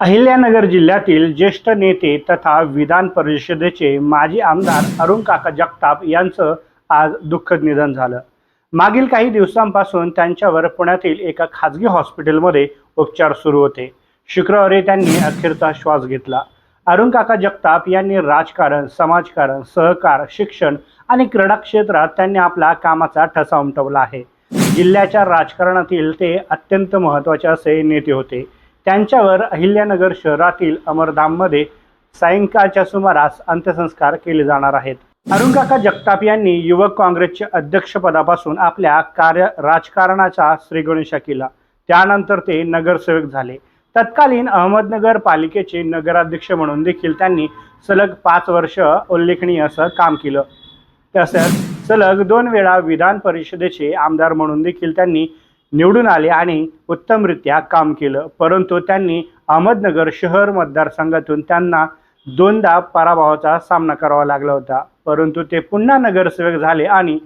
अहिल्यानगर जिल्ह्यातील ज्येष्ठ नेते तथा विधान परिषदेचे माजी आमदार अरुण काका जगताप यांचं आज दुःखद निधन झालं. मागील काही दिवसांपासून त्यांच्यावर पुण्यातील एका खाजगी हॉस्पिटलमध्ये उपचार सुरू होते. शुक्रवारी त्यांनी अखेरचा श्वास घेतला. अरुण काका जगताप यांनी राजकारण समाजकारण सहकार शिक्षण आणि क्रीडा क्षेत्रात त्यांनी आपला कामाचा ठसा उमटवला आहे. जिल्ह्याच्या राजकारणातील ते अत्यंत महत्त्वाचे असे नेते होते. त्यांच्यावर अहिल्यानगर शहरातील अमरधाममध्ये सायंकाळच्या सुमारास अंत्यसंस्कार केले जाणार आहेत. अरुणकाका जगताप यांनी युवक काँग्रेसच्या अध्यक्षपदापासून आपल्या कार्य राजकारणाचा श्रीगणेशा केला. त्यानंतर ते नगरसेवक झाले. तत्कालीन अहमदनगर पालिकेचे नगराध्यक्ष म्हणून देखील त्यांनी सलग पाच वर्ष उल्लेखनीय असं काम केलं. तसंच सलग दोन वेळा विधान परिषदेचे आमदार म्हणून देखील त्यांनी निवडून आले आणि उत्तमरित्या काम केलं. परंतु त्यांनी अहमदनगर शहर मतदारसंघातून त्यांना दोनदा पराभवाचा सामना करावा लागला होता. परंतु ते पुन्हा नगरसेवक झाले आणि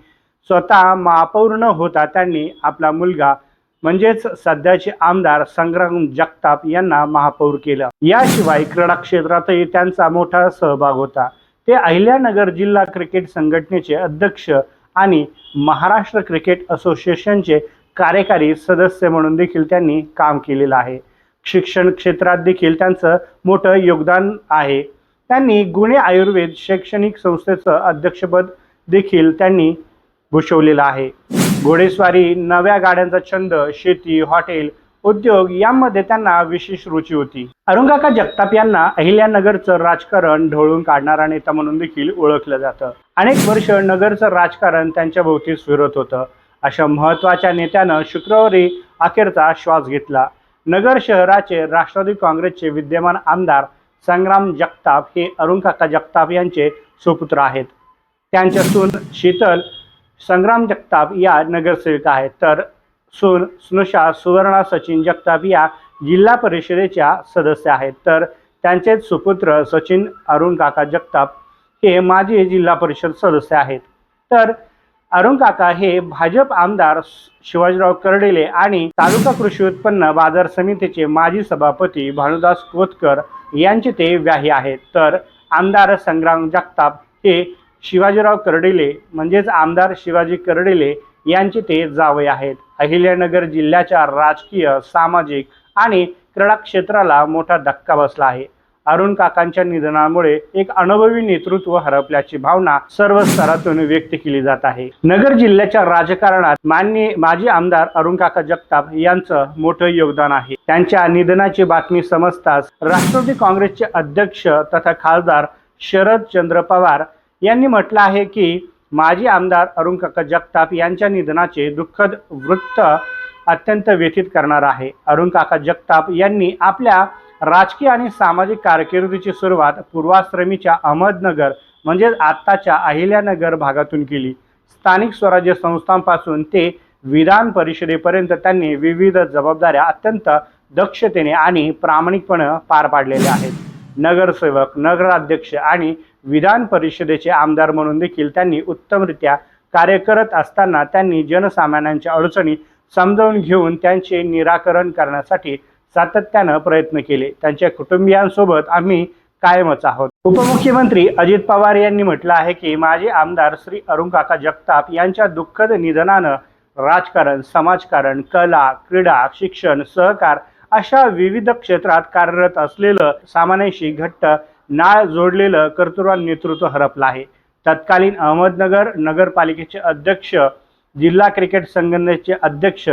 स्वतः महापौर न होता त्यांनी आपला मुलगा म्हणजेच सध्याचे आमदार संग्राम जगताप यांना महापौर केलं. याशिवाय क्रीडा क्षेत्रातही त्यांचा मोठा सहभाग होता. ते अहिल्यानगर जिल्हा क्रिकेट संघटनेचे अध्यक्ष आणि महाराष्ट्र क्रिकेट असोसिएशनचे कार्यकारी सदस्य म्हणून देखील त्यांनी काम केलेलं आहे. शिक्षण क्षेत्रात देखील त्यांचं मोठं योगदान आहे. त्यांनी गुणे आयुर्वेद शैक्षणिक संस्थेचं अध्यक्षपद देखील त्यांनी भूषवलेलं आहे. घोडेस्वारी नव्या गाड्यांचा छंद शेती हॉटेल उद्योग यामध्ये त्यांना विशेष रुची होती. अरुणकाका जगताप यांना अहिल्यानगरचं राजकारण ढवळून काढणारा नेता म्हणून देखील ओळखलं जातं. अनेक वर्ष नगरचं राजकारण त्यांच्या भोवती फिरत होतं. अशा महत्त्वाच्या नेत्यानं शुक्रवारी अखेरचा श्वास घेतला. नगर शहराचे राष्ट्रवादी काँग्रेसचे विद्यमान आमदार संग्राम जगताप हे अरुणकाका जगताप यांचे सुपुत्र आहेत. त्यांच्या सून शीतल संग्राम जगताप या नगरसेविका आहेत. तर सून स्नुषा सुवर्णा सचिन जगताप या जिल्हा परिषदेच्या सदस्य आहेत. तर त्यांचेच सुपुत्र सचिन अरुण काका जगताप हे माजी जिल्हा परिषद सदस्य आहेत. तर अरुण काका हे भाजप आमदार शिवाजीराव कर्डेले आणि तालुका कृषी उत्पन्न बाजार समितीचे माजी सभापती भानुदास कोतकर यांचे ते व्याही आहेत. तर आमदार संग्राम जगताप हे शिवाजीराव कर्डेले म्हणजेच आमदार शिवाजी कर्डेले यांचे ते जावई आहेत. अहिल्यानगर जिल्ह्याच्या राजकीय सामाजिक आणि क्रीडा क्षेत्राला मोठा धक्का बसला आहे. अरुण काकांच्या निधनामुळे एक अनुभवी नेतृत्व हरपल्याची भावना सर्व स्तरातून व्यक्त केली जात आहे. नगर जिल्ह्याच्या राजकारणात मान्य माजी आमदार अरुण काका जगताप यांचं मोठं योगदान आहे. त्यांच्या निधनाची बातमी समजताच राष्ट्रवादी काँग्रेसचे अध्यक्ष तथा खासदार शरद चंद्र पवार यांनी म्हटलं आहे की माजी आमदार अरुण काका जगताप यांच्या निधनाचे दुःखद वृत्त अत्यंत व्यथित करणार आहे. अरुण काका जगताप यांनी आपल्या राजकीय आणि सामाजिक कारकिर्दीची सुरुवात पूर्वाश्रमीच्या अहमदनगर म्हणजेच आत्ताच्या अहिल्यानगर भागातून केली. स्थानिक स्वराज्य संस्थांपासून ते विधान परिषदेपर्यंत त्यांनी विविध जबाबदाऱ्या अत्यंत दक्षतेने आणि प्रामाणिकपणे पार पाडलेल्या आहेत. नगरसेवक नगराध्यक्ष आणि विधान परिषदेचे आमदार म्हणून देखील त्यांनी उत्तमरित्या कार्य करत असताना त्यांनी जनसामान्यांच्या अडचणी समजावून घेऊन त्यांचे निराकरण करण्यासाठी सातत्यानं प्रयत्न केले. त्यांच्या कुटुंबियांसोबत आम्ही कायमच आहोत. उपमुख्यमंत्री अजित पवार यांनी म्हटलं आहे की माजी आमदार श्री अरुणकाका जगताप यांच्या दुःखद निधनानं राजकारण समाजकारण कला क्रीडा शिक्षण सहकार अशा विविध क्षेत्रात कार्यरत असलेलं सामान्यांशी घट्ट नाळ जोडलेलं कर्तृत्वान नेतृत्व हरपलं आहे. तत्कालीन अहमदनगर नगरपालिकेचे अध्यक्ष जिल्हा क्रिकेट संघटनेचे अध्यक्ष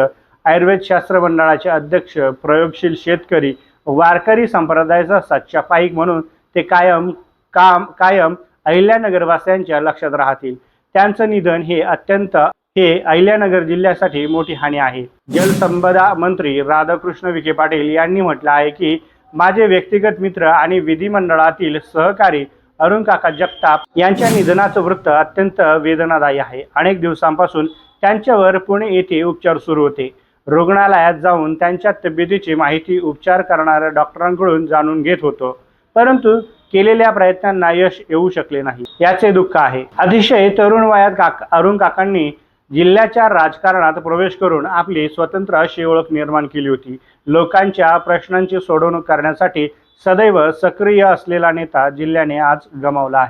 आयुर्वेद शास्त्र मंडळाचे अध्यक्ष प्रयोगशील शेतकरी वारकरी संप्रदायाचा सच्चा पाईक म्हणून ते कायम काम कायम अहिल्यानगरवासियांच्या लक्षात राहतील. त्यांचं निधन हे अत्यंत हे अहिल्यानगर जिल्ह्यासाठी मोठी हानी आहे. जलसंपदा मंत्री राधाकृष्ण विखे पाटील यांनी म्हटलं आहे की माझे व्यक्तिगत मित्र आणि विधिमंडळातील सहकारी अरुण काका जगताप यांच्या निधनाचं वृत्त अत्यंत वेदनादायी आहे. अनेक दिवसांपासून त्यांच्यावर पुणे येथे उपचार सुरू होते. रुग्णालयात जाऊन त्यांच्या तब्येतीची माहिती उपचार करणाऱ्या डॉक्टरांकडून जाणून घेत होतो. परंतु केलेल्या प्रयत्नांना यश येऊ शकले नाही. याचे दुःख आहे. अतिशय तरुण वयात काका अरुण काकांनी जिल्ह्याच्या राजकारणात प्रवेश करून आपली स्वतंत्र अशी ओळख निर्माण केली होती. लोकांच्या प्रश्नांची सोडवणूक करण्यासाठी सदैव सक्रिय असलेला नेता जिल्ह्याने आज गमावला आहे.